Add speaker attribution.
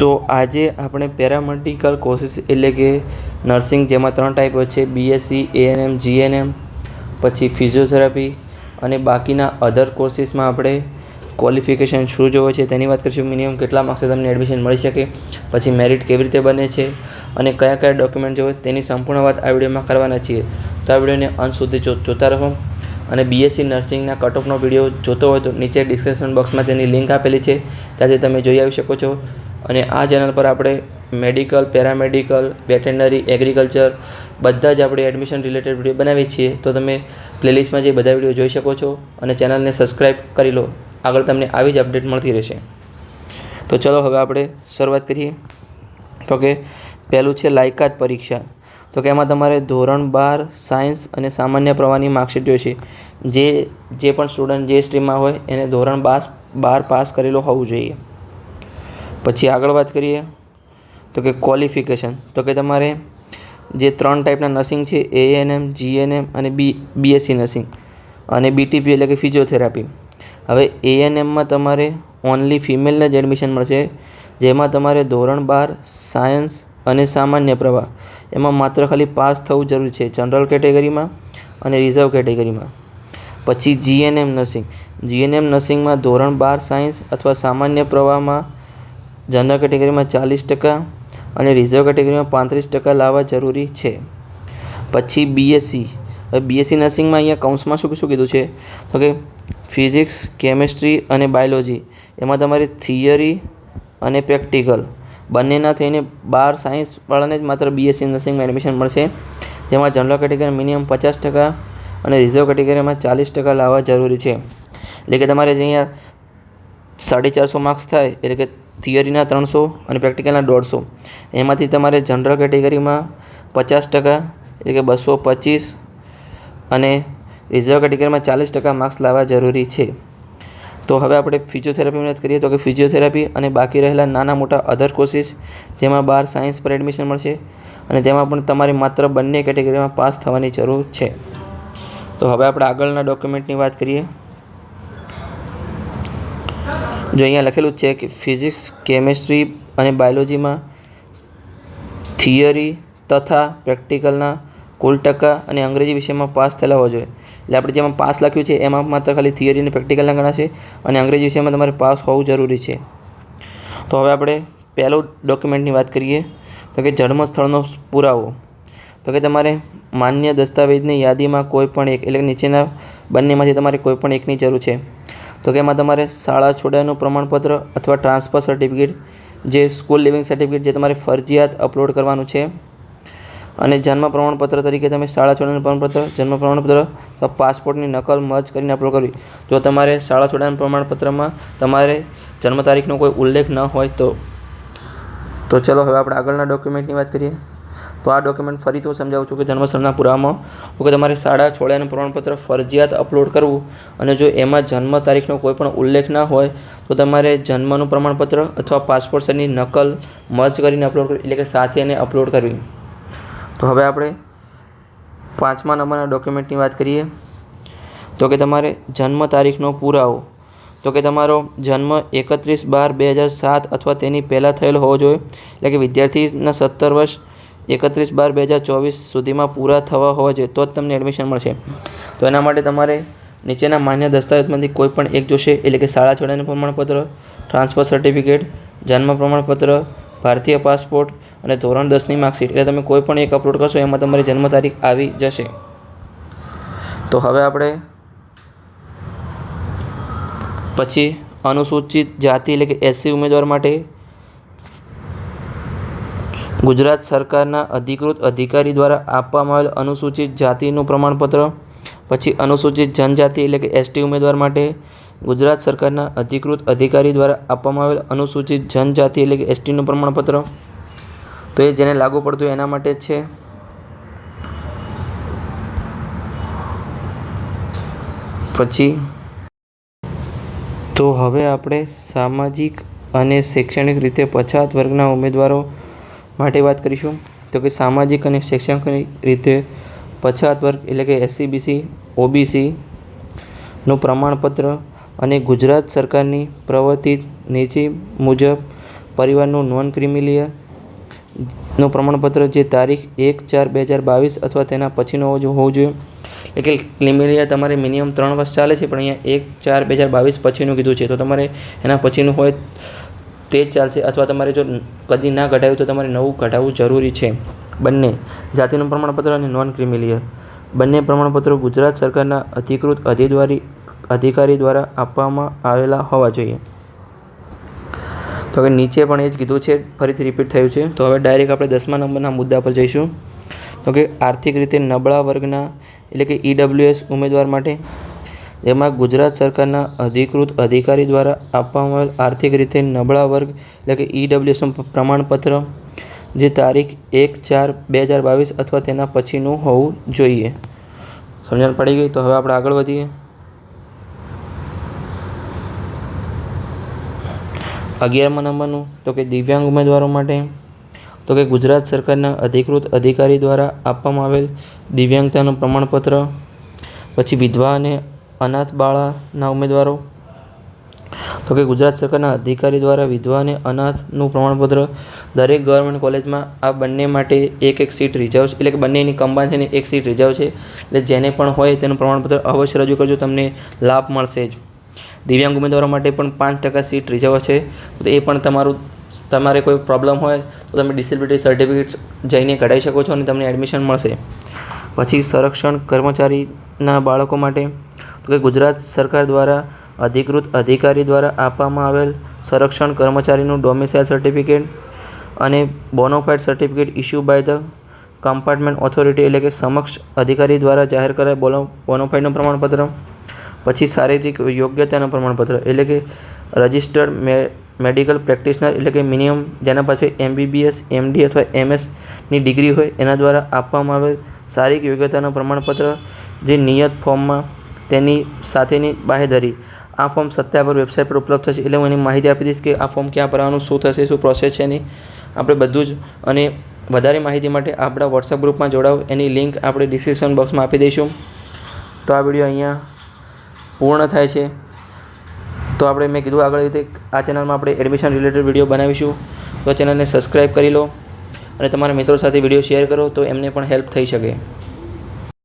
Speaker 1: તો આજે આપણે પેરામેડિકલ કોર્સીસ એટલે કે નર્સિંગ જેમાં ત્રણ ટાઈપ છે બીએસસી એએનએમ જીએનએમ પછી ફિઝિયોથેરાપી અને બાકીના અધર કોર્સીસમાં આપણે ક્વોલિફિકેશન શું જોવે છે તેની વાત કરીશું. મિનિમમ કેટલા માર્ક્સે તમને એડમિશન મળી શકે, પછી મેરિટ કેવી રીતે બને છે અને કયા કયા ડોક્યુમેન્ટ જોવે તેની સંપૂર્ણ વાત આ વિડીયોમાં કરવાના છીએ. તો આ વિડીયોને અંત સુધી જોતા રહો અને બીએસસી નર્સિંગના કટઓફનો વીડિયો જોતો હોય તો નીચે ડિસ્ક્રિપ્શન બોક્સમાં તેની લિંક આપેલી છે, ત્યાંથી તમે જોઈ આવી શકો છો. અને આ ચેનલ પર આપણે મેડિકલ, પેરામેડિકલ વેટેનરી એગ્રીકલ્ચર બધા જ આપણે એડમિશન રિલેટેડ વીડિયો બનાવીએ છીએ. તો તમે પ્લેલિસ્ટમાં જે બધા વીડિયો જોઈ શકો છો અને ચેનલને સબસ્ક્રાઈબ કરી લો. આગળ તમને આવી જ અપડેટ મળતી રહેશે. તો ચલો હવે આપણે શરૂઆત કરીએ. તો કે પહેલું છે લાયકાત પરીક્ષા. તો કે એમાં તમારે ધોરણ બાર સાયન્સ અને સામાન્ય પ્રવાહની માર્કશીટ જોઈશે. જે જે પણ સ્ટુડન્ટ જે સ્ટ્રીમમાં હોય એને ધોરણ બાર બાર પાસ કરેલો હોવું જોઈએ. પછી આગળ વાત કરીએ, તો કે ક્વોલિફિકેશન તો કે તમારે જે ત્રણ ટાઈપના નર્સિંગ છે એએનએમ જીએનએમ અને બી બીએસસી નર્સિંગ અને બીટીપી એટલે કે ફિઝિયોથેરાપી હવે એએનએમમાં તમારે ઓનલી ફિમેલને જ એડમિશન મળશે, જેમાં તમારે ધોરણ બાર સાયન્સ અને સામાન્ય પ્રવાહ. એમાં માત્ર ખાલી પાસ થવું જરૂરી છે જનરલ કેટેગરીમાં અને રિઝર્વ કેટેગરીમાં પછી જીએનએમ નર્સિંગ જીએનએમ નર્સિંગમાં ધોરણ બાર સાયન્સ અથવા સામાન્ય પ્રવાહમાં જનરલ કેટેગરીમાં ચાલીસ ટકા અને રિઝર્વ કેટેગરીમાં પાંત્રીસ ટકા લાવવા જરૂરી છે. પછી બીએસસી હવે બીએસસી નર્સિંગમાં અહીંયા કૌંસમાં શું શું કીધું છે? તો કે ફિઝિક્સ, કેમેસ્ટ્રી અને બાયોલોજી. એમાં તમારી થિયરી અને પ્રેક્ટિકલ. બંનેના થઈને બાર સાયન્સવાળાને જ માત્ર બીએસસી નર્સિંગમાં એડમિશન મળશે. જેમાં જનરલ કેટેગરી મિનિમમ પચાસ ટકા અને રિઝર્વ કેટેગરીમાં ચાલીસ ટકા લાવવા જરૂરી છે. એટલે કે તમારે જે અહીંયા સાડી ચારસો માર્ક્સ થાય, એટલે કે થિયરીના ત્રણસો અને પ્રેક્ટિકલના દોઢસો. એમાંથી તમારે જનરલ કેટેગરીમાં પચાસ ટકા, એટલે કે બસો પચીસ અને રિઝર્વ કેટેગરીમાં ચાલીસ ટકા માર્ક્સ લાવવા જરૂરી છે. તો હવે આપણે ફિઝિયોથેરાપીની વાત કરીએ તો કે ફિઝિયોથેરાપી અને બાકી રહેલા નાના મોટા અધર કોર્સિસ જેમાં બાર સાયન્સ પર એડમિશન મળશે અને તેમાં પણ તમારે માત્ર બંને કેટેગરીમાં પાસ થવાની જરૂર છે. તો હવે આપણે આગળના ડોક્યુમેન્ટની વાત કરીએ. જો અહીંયા લખેલું છે કે ફિઝિક્સ, કેમેસ્ટ્રી અને બાયોલોજીમાં થિયરી તથા પ્રેક્ટિકલના કુલ ટકા અને અંગ્રેજી વિષયમાં પાસ થયેલા હોવા જોઈએ. એટલે આપણે જેમાં પાસ લખ્યું છે, એમાં માત્ર ખાલી થિયરી અને પ્રેક્ટિકલના ગણાશે અને અંગ્રેજી વિષયમાં તમારે પાસ હોવું જરૂરી છે. તો હવે આપણે પહેલું ડોક્યુમેન્ટની વાત કરીએ, તો કે જન્મ સ્થળનો પુરાવો. તો કે તમારે માન્ય દસ્તાવેજની યાદીમાં કોઈ પણ એક, એટલે નીચેના બંનેમાંથી તમારે કોઈ પણ એકની જરૂર છે. તો કે એમાં તમારે શાળા છોડ્યાનું પ્રમાણપત્ર અથવા ટ્રાન્સફર સર્ટિફિકેટ, જે સ્કૂલ લિવિંગ સર્ટિફિકેટ જે તમારે ફરજિયાત અપલોડ કરવાનું છે. અને જન્મ પ્રમાણપત્ર તરીકે તમે શાળા છોડ્યાનું પ્રમાણપત્ર, જન્મ પ્રમાણપત્ર અથવા પાસપોર્ટની નકલ મર્જ કરીને અપલોડ કરવી. જો તમારે શાળા છોડ્યાના પ્રમાણપત્રમાં તમારે જન્મ તારીખનો કોઈ ઉલ્લેખ ન હોય તો તો ચલો હવે આપણે આગળના ડોક્યુમેન્ટની વાત કરીએ. તો આ ડોક્યુમેન્ટ ફરી તો સમજાવું છું કે જન્મસ્થળના પુરાવામાં તો કે તમારે શાળા, છોડ્યાનું પ્રમાણપત્ર, ફરજિયાત અપલોડ કરવું અને જો એમાં જન્મ તારીખનો કોઈ પણ ઉલ્લેખ ના હોય તો તમારે જન્મનું પ્રમાણપત્ર અથવા પાસપોર્ટ સાઇઝની નકલ મર્જ કરીને અપલોડ કરવી, એટલે કે સાથે એને અપલોડ કરવી. તો હવે આપણે પાંચમા નંબરના ડોક્યુમેન્ટની વાત કરીએ. તો કે તમારે જન્મ તારીખનો પુરાવો, તો કે તમારો જન્મ એકત્રીસ બાર બે હજાર સાત અથવા તેની પહેલાં થયેલો હોવો જોઈએ, એટલે કે વિદ્યાર્થીના સત્તર વર્ષ એકત્રીસ બાર બે હજાર ચોવીસ સુધીમાં પૂરા થવા હોવા જોઈએ, તો જ તમને એડમિશન મળશે. તો એના માટે તમારે નીચેના માન્ય દસ્તાવેજમાંથી કોઈ પણ એક જોશે, એટલે કે શાળા છોડ્યાનું પ્રમાણપત્ર ટ્રાન્સફર સર્ટિફિકેટ જન્મ પ્રમાણપત્ર, ભારતીય પાસપોર્ટ અને ધોરણ દસની માર્કશીટ એટલે તમે કોઈ પણ એક અપલોડ કરશો, એમાં તમારી જન્મ તારીખ આવી જશે. તો હવે આપણે પછી અનુસૂચિત જાતિ, એટલે કે એસસી ઉમેદવાર માટે ગુજરાત સરકારના અધિકૃત અધિકારી દ્વારા આપવામાં આવેલ અનુસૂચિત જાતિનું પ્રમાણપત્ર, પછી અનુસૂચિત જનજાતિ એટલે કે એસટી ઉમેદવાર માટે ગુજરાત સરકારના અધિકૃત અધિકારી દ્વારા આપવામાં આવેલ અનુસૂચિત જનજાતિ એટલે કે એસટીનું પ્રમાણપત્ર. તો એ જેને લાગુ પડતું એના માટે છે. પછી તો હવે આપણે સામાજિક અને શૈક્ષણિક રીતે પછાત વર્ગના ઉમેદવારો માટે વાત કરીશું તો કે સામાજિક અને શૈક્ષણિક રીતે પછાત વર્ગ એટલે કે એસસીબીસી ઓબીસીનું પ્રમાણપત્ર અને ગુજરાત સરકારની પ્રવર્તિત નીચે મુજબ પરિવારનું નોન ક્રિમિલિયરનું પ્રમાણપત્ર જે તારીખ એક ચાર બે હજાર બાવીસ અથવા તેના પછીનો હોવો જોઈએ. એટલે કે ક્રિમિલિયર તમારે મિનિમમ ત્રણ વર્ષ ચાલે છે, પણ અહીંયા એક ચાર બે હજાર બાવીસ પછીનું કીધું છે. તો તમારે એના પછીનું હોય તે જ ચાલશે. અથવા તમારે જો કદી ના કઢાવ્યું તો તમારે નવું કઢાવવું જરૂરી છે. બંને જાતિનું પ્રમાણપત્ર અને નોન ક્રિમિલિયર બંને પ્રમાણપત્રો ગુજરાત સરકારના અધિકૃત અધિદ્વારી અધિકારી દ્વારા આપવામાં આવેલા હોવા જોઈએ. તો હવે નીચે પણ એ જ કીધું છે, ફરીથી રિપીટ થયું છે. તો હવે ડાયરેક્ટ આપણે દસમા નંબરના મુદ્દા પર જઈશું. તો કે આર્થિક રીતે નબળા વર્ગના એટલે કે ઈડબ્લ્યુએસ ઉમેદવાર માટે જેમાં ગુજરાત સરકારના અધિકૃત અધિકારી દ્વારા આપવામાં આવેલ આર્થિક રીતે નબળા વર્ગ એટલે કે ઈડબ્લ્યુએસનું પ્રમાણપત્ર જે તારીખ એક ચાર બે હજાર બાવીસ અથવા તેના પછીનું હોવું જોઈએ. સમજણ પડી ગઈ? તો હવે આપણે આગળ વધીએ. અગિયારમા નંબરનું, તો કે દિવ્યાંગ ઉમેદવારો માટે, તો કે ગુજરાત સરકારના અધિકૃત અધિકારી દ્વારા આપવામાં આવેલ દિવ્યાંગતાનું પ્રમાણપત્ર, પછી વિધવા અને અનાથ બાળાના ઉમેદવારો તો કે ગુજરાત સરકારના અધિકારી દ્વારા વિધવા અને અનાથનું પ્રમાણપત્ર દરેક ગવર્મેન્ટ કોલેજમાં આ બંને માટે એક એક સીટ રિઝર્વ છે. એટલે કે બંનેની કમ્બાઈન થઈને એક સીટ રિઝર્વ છે. એટલે જેને પણ હોય તેનું પ્રમાણપત્ર અવશ્ય રજૂ કરજો, તમને લાભ મળશે જ. દિવ્યાંગ ઉમેદવારો માટે પણ પાંચ ટકા સીટ રિઝર્વ છે. તો એ પણ તમારું, તમારે કોઈ પ્રોબ્લેમ હોય તો તમે ડિસેબિલિટી સર્ટિફિકેટ જઈને કઢાવી શકો છો અને તમને એડમિશન મળશે. પછી સંરક્ષણ કર્મચારીના બાળકો માટે, તો કે ગુજરાત સરકાર દ્વારા અધિકૃત અધિકારી દ્વારા આપવામાં આવેલ સંરક્ષણ કર્મચારીનું ડોમિસાઇલ સર્ટિફિકેટ અને bonafide certificate issue by the compartment authority એટલે કે સમક્ષ અધિકારી દ્વારા જાહેર કરાયેલ બોનો બોનોફાઇડનું પ્રમાણપત્ર, પછી શારીરિક યોગ્યતાનું પ્રમાણપત્ર એટલે કે રજિસ્ટર્ડ મે, મેડિકલ પ્રેક્ટિશનર એટલે કે મિનિમમ જેના પાસે એમબીબીએસ, એમડી અથવા એમએસની ડિગ્રી હોય એના દ્વારા આપવામાં આવેલ શારીરિક યોગ્યતાનું પ્રમાણપત્ર જે નિયત ફોર્મમાં તેની સાથેની બાહેધરી આ ફોર્મ સત્યાપર વેબસાઇટ પર ઉપલબ્ધ થશે. એટલે હું એની માહિતી આપી દઈશ કે આ ફોર્મ ક્યાં ભરવાનું, શું થશે, શું પ્રોસેસ છે એની. આપણે બધું જ અને વધારે માહિતી માટે આપણા વોટ્સઅપ ગ્રુપમાં જોડાવ એની લિંક આપણે ડિસ્ક્રિપ્શન બોક્સમાં આપી દઈશું. તો આ વીડિયો અહીંયા પૂર્ણ થાય છે. તો આપણે મેં કીધું આગળ રીતે આ ચેનલમાં આપણે એડમિશન રિલેટેડ વીડિયો બનાવીશું. તો ચેનલને સબસ્ક્રાઈબ કરી લો અને તમારા મિત્રો સાથે વીડિયો શેર કરો તો એમને પણ હેલ્પ થઈ શકે.